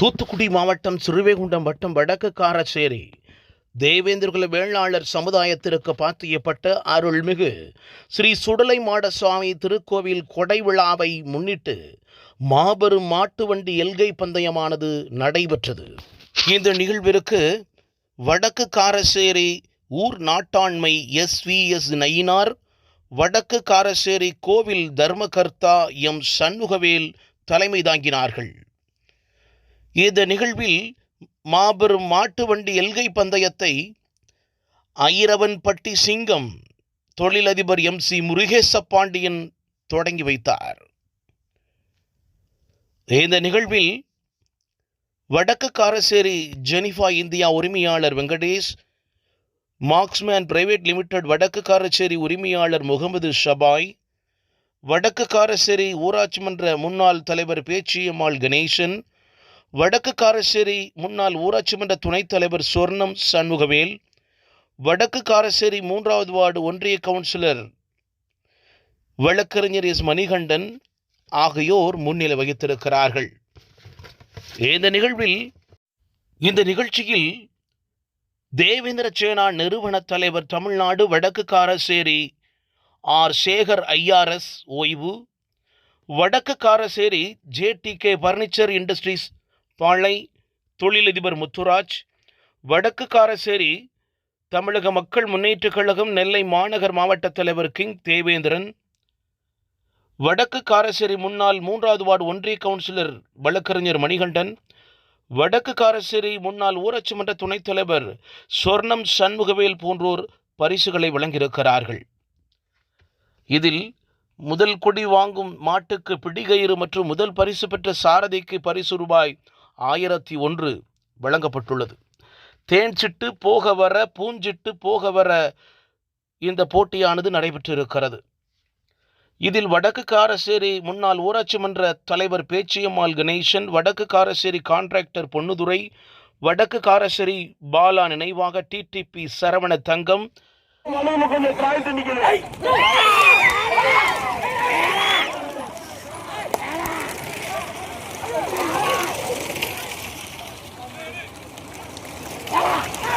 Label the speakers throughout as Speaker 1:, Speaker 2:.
Speaker 1: தூத்துக்குடி மாவட்டம் சிறுவைகுண்டம் வட்டம் வடக்கு காரச்சேரி. தேவேந்திரகுல வேளாளர் சமுதாயத்திற்கு பாத்தியப்பட்ட அருள்மிகு ஸ்ரீ சுடலை மாட சுவாமி திருக்கோவில் கொடை விழாவை முன்னிட்டு மாபெரும் மாட்டு வண்டி எல்கை பந்தயமானது நடைபெற்றது. இந்த நிகழ்விற்கு வடக்கு காரசேரி ஊர் நாட்டாண்மை எஸ் வி எஸ் நயினார் வடக்கு காரசேரி கோவில் தர்மகர்த்தா எம் சண்முகவேல் தலைமை தாங்கினார்கள். இந்த நிகழ்வில் மாபெரும் மாட்டு வண்டி எல்கை பந்தயத்தை ஐரவன்பட்டி சிங்கம் தொழிலதிபர் எம் சி முருகேச பாண்டியன் தொடங்கி வைத்தார். இந்த நிகழ்வில் வடக்கு காரசேரி ஜெனிஃபா இந்தியா உரிமையாளர் வெங்கடேஷ் மார்க்ஸ்மேன் பிரைவேட் லிமிடெட் வடக்கு காரச்சேரி உரிமையாளர் முகமது ஷபாய் வடக்கு காரசேரி ஊராட்சி மன்ற முன்னாள் தலைவர் பேச்சியம்மாள் கணேசன் வடக்கு காரசேரி முன்னாள் ஊராட்சி மன்ற துணைத் தலைவர் சொர்ணம் சண்முகவேல் வடக்கு காரசேரி மூன்றாவது வார்டு ஒன்றிய கவுன்சிலர் வழக்கறிஞர் எஸ் மணிகண்டன் ஆகியோர் முன்னிலை வகித்திருக்கிறார்கள். இந்த நிகழ்வில் இந்த நிகழ்ச்சியில் தேவேந்திர சேனா நிறுவன தலைவர் தமிழ்நாடு வடக்கு காரசேரி ஆர். சேகர் ஐஆர்எஸ் ஓய்வு வடக்கு Karaseri JDK furniture industries Palai தொழிலதிபர் முத்துராஜ் வடக்கு காரசேரி தமிழக மக்கள் முன்னேற்றக் கழகம் நெல்லை மாநகர் மாவட்ட தலைவர் கிங் தேவேந்திரன் வடக்கு காரசேரி முன்னாள் மூன்றாவது வார்டு ஒன்றிய கவுன்சிலர் வழக்கறிஞர் மணிகண்டன் வடக்கு காரசேரி முன்னாள் ஊராட்சி மன்ற துணைத் தலைவர் சொர்ணம் சண்முகவேல் போன்றோர் பரிசுகளை வழங்கியிருக்கிறார்கள். இதில் முதல் கொடி வாங்கும் மாட்டுக்கு பிடிகயிறு மற்றும் முதல் பரிசு பெற்ற சாரதிக்கு பரிசு ரூபாய் ஆயிரத்தி ஒன்று வழங்கப்பட்டுள்ளது. தேன் சிட்டு போக வர பூஞ்சிட்டு போக வர இந்த போட்டியானது நடைபெற்றிருக்கிறது. இதில் வடக்கு காரசேரி முன்னாள் ஊராட்சி மன்ற தலைவர் பேச்சியம்மாள் கணேசன் வடக்கு காரசேரி கான்ட்ராக்டர் பொன்னுதுரை வடக்கு காரசேரி பாலா நினைவாக டிடிபி சரவண தங்கம்.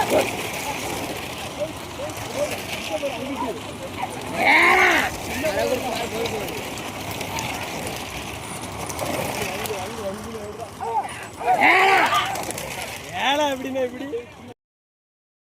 Speaker 2: Good.